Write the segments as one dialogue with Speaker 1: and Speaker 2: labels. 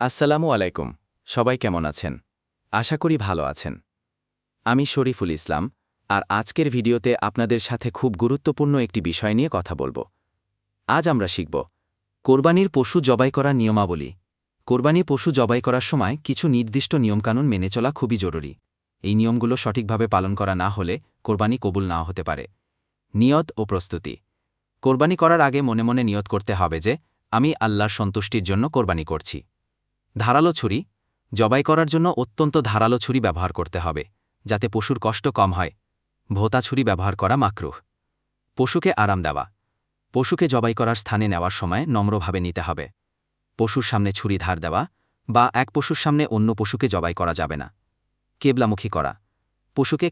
Speaker 1: আসসালামু আলাইকুম, সবাই কেমন আছেন? আশা করি ভালো আছেন। আমি শরীফুল ইসলাম, আর আজকের ভিডিওতে আপনাদের সাথে খুব গুরুত্বপূর্ণ একটি বিষয় নিয়ে কথা বলব। আজ আমরা শিখব, কোরবানির পশু জবাই করার নিয়মাবলী। কোরবানি পশু জবাই করার সময় কিছু নির্দিষ্ট নিয়মকানুন মেনে চলা খুবই জরুরি। এই নিয়মগুলো সঠিকভাবে পালন করা না হলে কোরবানি কবুল না হতে পারে। নিয়ত ও প্রস্তুতি। কোরবানি করার আগে মনে মনে নিয়ত করতে হবে যে, আমি আল্লাহর সন্তুষ্টির জন্য কোরবানি করছি। ধারালো ছুরি জবাই করার জন্য অত্যন্ত ধারালো ছুরি ব্যবহার করতে হবে, যাতে পশুর কষ্ট কম হয়। ভোতা ছুরি ব্যবহার করা মাকরুহ। পশুকে আরাম দেওয়া। পশুকে জবাই করার স্থানে নেওয়ার সময় নম্রভাবে নিতে হবে। পশুর সামনে ছুরি ধার দেওয়া বা এক পশুর সামনে অন্য পশুকে জবাই করা যাবে না। কেবলামুখী করা। পশুকে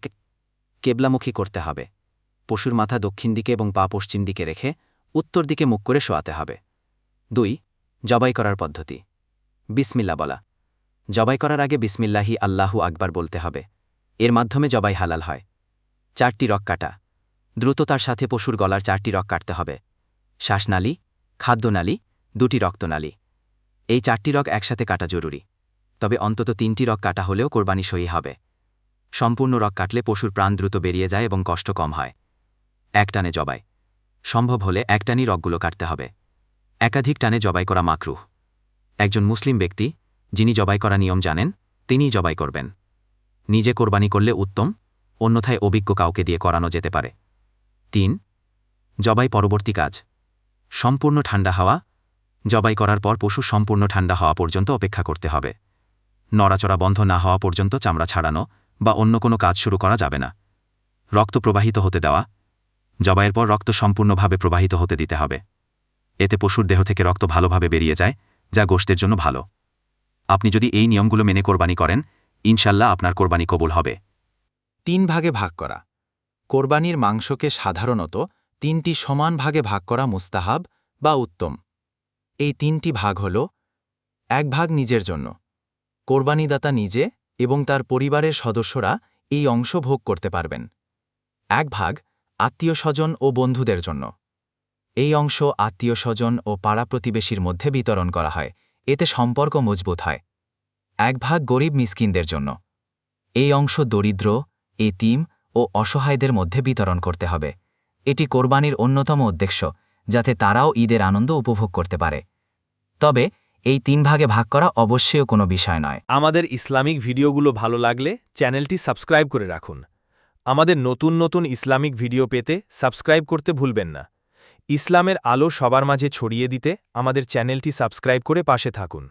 Speaker 1: কেবলামুখী করতে হবে। পশুর মাথা দক্ষিণ দিকে এবং পা পশ্চিম দিকে রেখে উত্তর দিকে মুখ করে শোয়াতে হবে। দুই, জবাই করার পদ্ধতি। বিসমিল্লা বলা। জবাই করার আগে বিসমিল্লাহি আল্লাহু আকবার বলতে হবে। এর মাধ্যমে জবাই হালাল হয়। চারটি রক কাটা। দ্রুততার সাথে পশুর গলার চারটি রক কাটতে হবে। শ্বাসনালী, খাদ্যনালী, দুটি রক্তনালী। এই চারটি রক একসাথে কাটা জরুরি। তবে অন্তত তিনটি রক কাটা হলেও কোরবানি সই হবে। সম্পূর্ণ রক কাটলে পশুর প্রাণ দ্রুত বেরিয়ে যায় এবং কষ্ট কম হয়। এক টানে জবাই। সম্ভব হলে এক টানই রকগুলো কাটতে হবে। একাধিক টানে জবাই করা মাকরুহ। একজন মুসলিম ব্যক্তি, যিনি জবাই করা নিয়ম জানেন, তিনিই জবাই করবেন। নিজে কোরবানি করলে উত্তম, অন্যথায় অভিজ্ঞ কাউকে দিয়ে করানো যেতে পারে। তিন, জবাই পরবর্তী কাজ। সম্পূর্ণ ঠান্ডা হাওয়া। জবাই করার পর পশু সম্পূর্ণ ঠান্ডা হওয়া পর্যন্ত অপেক্ষা করতে হবে। নড়াচড়া বন্ধ না হওয়া পর্যন্ত চামড়া ছাড়ানো বা অন্য কোনো কাজ শুরু করা যাবে না। রক্ত প্রবাহিত হতে দেওয়া। জবাইয়ের পর রক্ত সম্পূর্ণভাবে প্রবাহিত হতে দিতে হবে। এতে পশুর দেহ থেকে রক্ত ভালোভাবে বেরিয়ে যায় যা গোষ্ঠের জন্য ভালো। আপনি যদি এই নিয়মগুলো মেনে কোরবানি করেন, ইনশাল্লাহ আপনার কোরবানি কবুল হবে।
Speaker 2: তিন ভাগে ভাগ করা। কোরবানির মাংসকে সাধারণত তিনটি সমান ভাগে ভাগ করা মুস্তাহাব বা উত্তম। এই তিনটি ভাগ হল, এক ভাগ নিজের জন্য। কোরবানিদাতা নিজে এবং তার পরিবারের সদস্যরা এই অংশ ভোগ করতে পারবেন। এক ভাগ আত্মীয় স্বজন ও বন্ধুদের জন্য। এই অংশ আত্মীয় স্বজন ও পাড়া প্রতিবেশীর মধ্যে বিতরণ করা হয়। এতে সম্পর্ক মজবুত হয়। এক ভাগ গরিব মিসকিনদের জন্য। এই অংশ দরিদ্র, এতিম ও অসহায়দের মধ্যে বিতরণ করতে হবে। এটি কোরবানির অন্যতম উদ্দেশ্য, যাতে তারাও ঈদের আনন্দ উপভোগ করতে পারে। তবে, এই তিন ভাগে ভাগ করা অবশ্যই কোনো বিষয় নয়।
Speaker 3: আমাদের ইসলামিক ভিডিওগুলো ভালো লাগলে চ্যানেলটি সাবস্ক্রাইব করে রাখুন। আমাদের নতুন নতুন ইসলামিক ভিডিও পেতে সাবস্ক্রাইব করতে ভুলবেন না। ইসলামের আলো সবার মাঝে ছড়িয়ে দিতে আমাদের চ্যানেলটি সাবস্ক্রাইব করে পাশে থাকুন।